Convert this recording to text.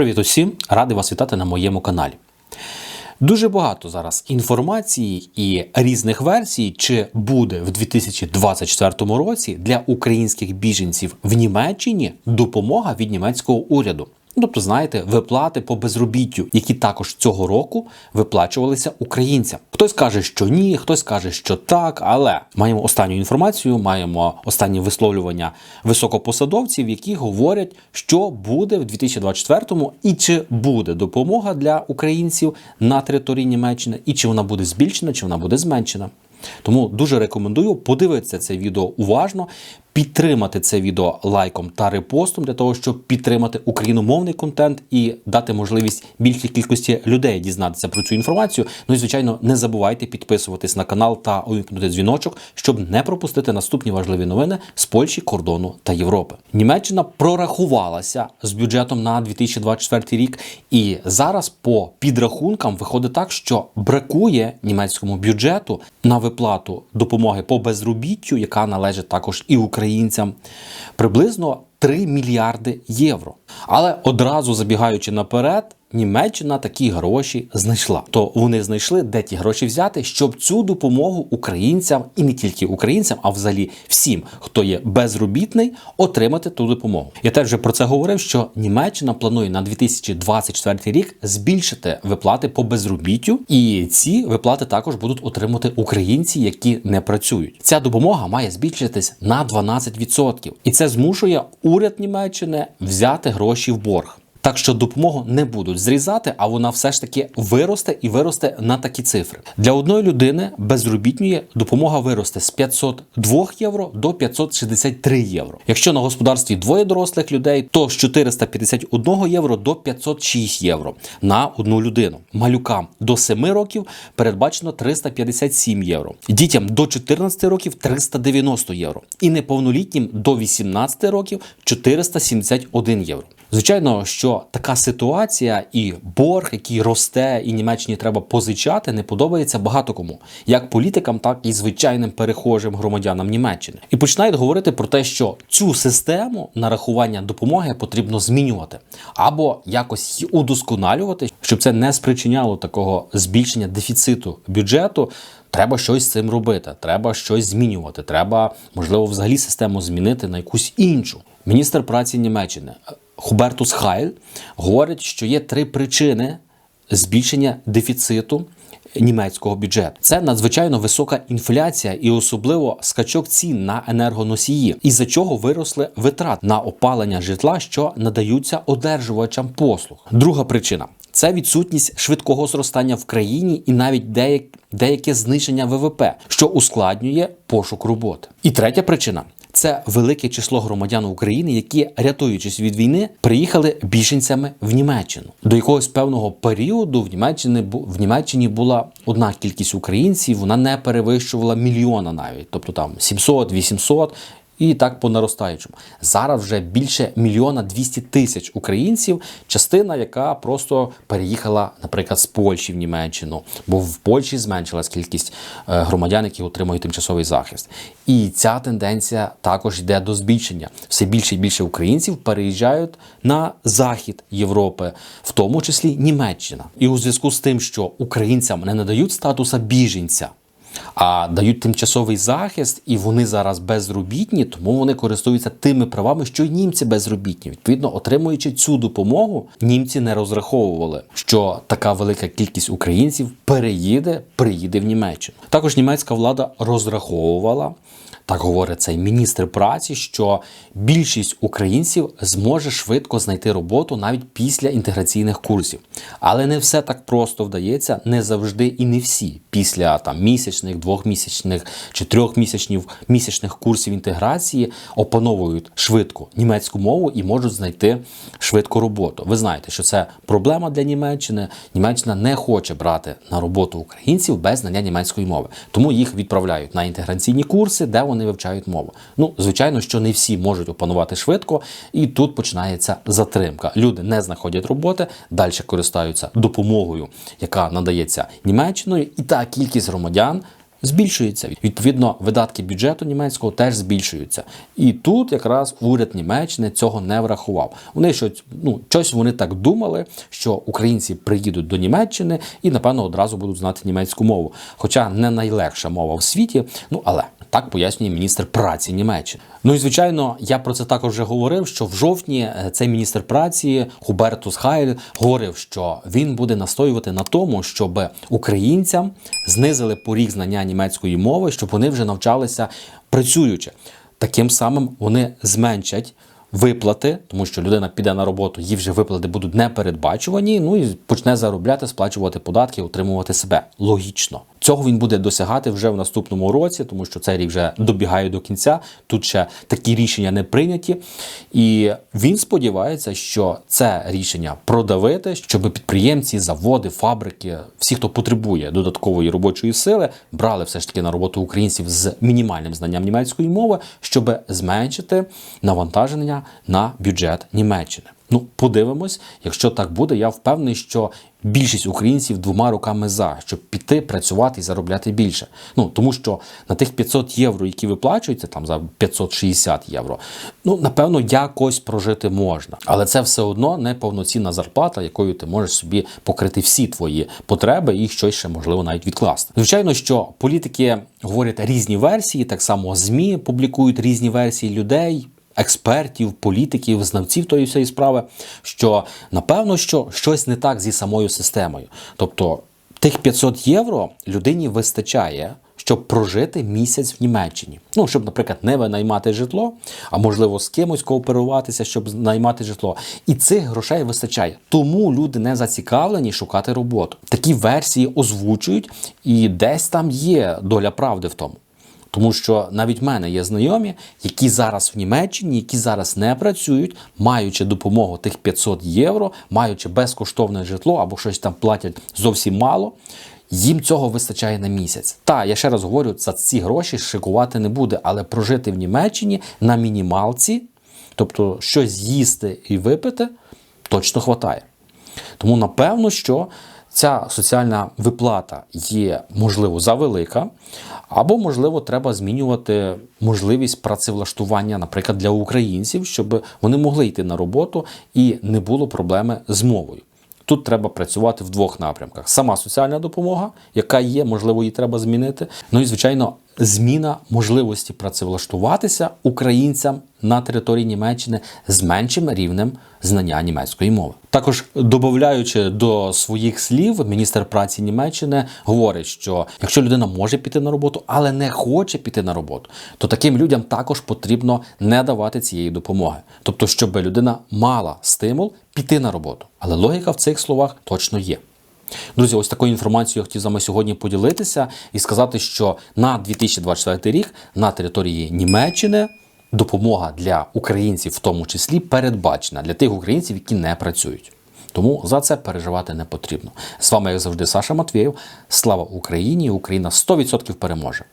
Привіт усім! Радий вас вітати на моєму каналі. Дуже багато зараз інформації і різних версій, чи буде в 2024 році для українських біженців в Німеччині допомога від німецького уряду. Тобто, знаєте, виплати по безробіттю, які також цього року виплачувалися українцям. Хтось каже, що ні, хтось каже, що так, але маємо останню інформацію, маємо останні висловлювання високопосадовців, які говорять, що буде в 2024-му і чи буде допомога для українців на території Німеччини, і чи вона буде збільшена, чи вона буде зменшена. Тому дуже рекомендую подивитися це відео уважно, підтримати це відео лайком та репостом для того, щоб підтримати україномовний контент і дати можливість більшій кількості людей дізнатися про цю інформацію. Ну і звичайно, не забувайте підписуватись на канал та увімкнути дзвіночок, щоб не пропустити наступні важливі новини з Польщі, кордону та Європи. Німеччина прорахувалася з бюджетом на 2024 рік, і зараз по підрахункам виходить так, що бракує німецькому бюджету на виплату допомоги по безробіттю, яка належить також і українцям, приблизно 3 мільярди євро. Але одразу забігаючи наперед. Німеччина такі гроші знайшла. То вони знайшли, де ті гроші взяти, щоб цю допомогу українцям і не тільки українцям, а взагалі всім, хто є безробітний, отримати ту допомогу. Я теж вже про це говорив, що Німеччина планує на 2024 рік збільшити виплати по безробіттю, і ці виплати також будуть отримати українці, які не працюють. Ця допомога має збільшитись на 12%. і це змушує уряд Німеччини взяти гроші в борг. Так що допомогу не будуть зрізати, а вона все ж таки виросте і виросте на такі цифри. Для одної людини безробітної допомога виросте з 502 євро до 563 євро. Якщо на господарстві двоє дорослих людей, то з 451 євро до 506 євро на одну людину. Малюкам до 7 років передбачено 357 євро. Дітям до 14 років 390 євро. І неповнолітнім до 18 років 471 євро. Звичайно, що така ситуація і борг, який росте, і Німеччині треба позичати, не подобається багато кому, як політикам, так і звичайним перехожим громадянам Німеччини. І починають говорити про те, що цю систему нарахування допомоги потрібно змінювати або якось її удосконалювати, щоб це не спричиняло такого збільшення дефіциту бюджету. Треба щось з цим робити, треба щось змінювати. Треба, можливо, взагалі систему змінити на якусь іншу. Міністр праці Німеччини Хубертус Хайль говорить, що є три причини збільшення дефіциту. Німецького бюджету це надзвичайно висока інфляція і особливо скачок цін на енергоносії, із-за чого виросли витрати на опалення житла, що надаються одержувачам послуг. Друга причина це відсутність швидкого зростання в країні і навіть деяк, деяке зниження ВВП, що ускладнює пошук роботи. І третя причина. Це велике число громадян України, які, рятуючись від війни, приїхали біженцями в Німеччину. До якогось певного періоду в Німеччині в Німеччині була одна кількість українців, вона не перевищувала мільйона навіть, тобто там 700-800 і так по наростаючому. Зараз вже більше мільйона 200 тисяч українців, частина, яка просто переїхала, наприклад, з Польщі в Німеччину, бо в Польщі зменшилась кількість е, громадян, які отримують тимчасовий захист. І ця тенденція також йде до збільшення. Все більше і більше українців переїжджають на захід Європи, в тому числі Німеччина. І у зв'язку з тим, що українцям не надають статуса біженця а дають тимчасовий захист, і вони зараз безробітні, тому вони користуються тими правами, що й німці безробітні. Відповідно, отримуючи цю допомогу, німці не розраховували, що така велика кількість українців переїде, приїде в Німеччину. Також німецька влада розраховувала. Так говорить цей міністр праці, що більшість українців зможе швидко знайти роботу навіть після інтеграційних курсів. Але не все так просто вдається, не завжди і не всі після там місячних, двохмісячних чи трьохмісячних місячних курсів інтеграції опановують швидко німецьку мову і можуть знайти швидко роботу. Ви знаєте, що це проблема для Німеччини. Німеччина не хоче брати на роботу українців без знання німецької мови, тому їх відправляють на інтеграційні курси, де вони вивчають мову. Ну, звичайно, що не всі можуть опанувати швидко, і тут починається затримка. Люди не знаходять роботи, далі користуються допомогою, яка надається Німеччиною, і та кількість громадян збільшується. Відповідно, видатки бюджету німецького теж збільшуються. І тут якраз уряд Німеччини цього не врахував. Вони щось, ну, щось вони так думали, що українці приїдуть до Німеччини і, напевно, одразу будуть знати німецьку мову. Хоча не найлегша мова в світі, ну але. Так пояснює міністр праці Німеччини. Ну і звичайно, я про це також вже говорив. Що в жовтні е, цей міністр праці Хубертус Хайль говорив, що він буде настоювати на тому, щоб українцям знизили поріг знання німецької мови, щоб вони вже навчалися працюючи. Таким самим вони зменшать. Виплати, тому що людина піде на роботу, їй вже виплати будуть не передбачувані. Ну і почне заробляти, сплачувати податки, утримувати себе. Логічно. Цього він буде досягати вже в наступному році, тому що цей рік вже добігає до кінця. Тут ще такі рішення не прийняті. І він сподівається, що це рішення продавити, щоб підприємці, заводи, фабрики, всі, хто потребує додаткової робочої сили, брали все ж таки на роботу українців з мінімальним знанням німецької мови, щоб зменшити навантаження на бюджет Німеччини. Ну, подивимось, якщо так буде, я впевнений, що більшість українців двома руками за, щоб піти працювати і заробляти більше. Ну тому що на тих 500 євро, які виплачуються, там за 560 євро, ну напевно, якось прожити можна, але це все одно не повноцінна зарплата, якою ти можеш собі покрити всі твої потреби і щось ще можливо навіть відкласти. Звичайно, що політики говорять різні версії, так само змі публікують різні версії людей експертів, політиків, знавців тої всієї справи, що напевно, що щось не так зі самою системою. Тобто тих 500 євро людині вистачає. Щоб прожити місяць в Німеччині, ну щоб, наприклад, не винаймати житло, а можливо з кимось кооперуватися, щоб наймати житло, і цих грошей вистачає. Тому люди не зацікавлені шукати роботу. Такі версії озвучують, і десь там є доля правди в тому. Тому що навіть в мене є знайомі, які зараз в Німеччині, які зараз не працюють, маючи допомогу тих 500 євро, маючи безкоштовне житло або щось там платять зовсім мало. Їм цього вистачає на місяць. Та я ще раз говорю, за ці гроші шикувати не буде, але прожити в Німеччині на мінімалці, тобто щось з'їсти і випити, точно хватає. Тому напевно, що ця соціальна виплата є, можливо, завелика, або, можливо, треба змінювати можливість працевлаштування, наприклад, для українців, щоб вони могли йти на роботу і не було проблеми з мовою. Тут треба працювати в двох напрямках: сама соціальна допомога, яка є, можливо, її треба змінити. Ну і звичайно, зміна можливості працевлаштуватися українцям на території Німеччини з меншим рівнем знання німецької мови. Також додаючи до своїх слів, міністр праці Німеччини говорить, що якщо людина може піти на роботу, але не хоче піти на роботу, то таким людям також потрібно не давати цієї допомоги, тобто, щоб людина мала стимул піти на роботу. Але логіка в цих словах точно є. Друзі, ось такою інформацією я хотів з вами сьогодні поділитися і сказати, що на 2024 рік на території Німеччини допомога для українців, в тому числі, передбачена для тих українців, які не працюють. Тому за це переживати не потрібно. З вами, як завжди, Саша Матвєєв. Слава Україні! Україна 100% переможе!